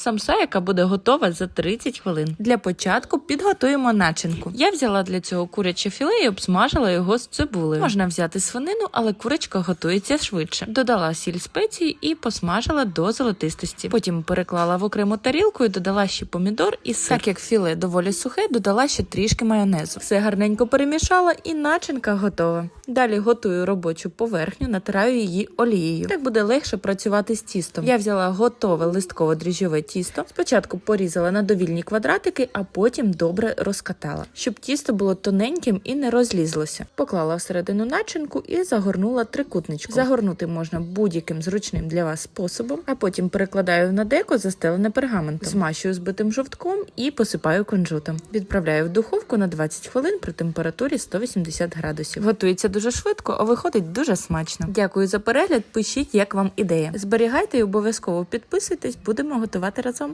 Самса, яка буде готова за 30 хвилин. Для початку підготуємо начинку. Я взяла для цього куряче філе і обсмажила його з цибулею. Можна взяти свинину, але курочка готується швидше. Додала сіль спеції і посмажила до золотистості. Потім переклала в окрему тарілку і додала ще помідор і сир. Так як філе доволі сухе, додала ще трішки майонезу. Все гарненько перемішала і начинка готова. Далі готую робочу поверхню, натираю її олією. Так буде легше працювати з тістом. Я взяла готове листково дріжджове тісто. Спочатку порізала на довільні квадратики, а потім добре розкатала, щоб тісто було тоненьким і не розлізлося. Поклала всередину начинку і загорнула трикутничком. Загорнути можна будь-яким зручним для вас способом, а потім перекладаю на деко, застелене пергаментом, змащую збитим жовтком і посипаю кунжутом. Відправляю в духовку на 20 хвилин при температурі 180 градусів. Готується дуже швидко, а виходить дуже смачно. Дякую за перегляд. Пишіть, як вам ідея. Зберігайте і обов'язково підписуйтесь, будемо готувати разом.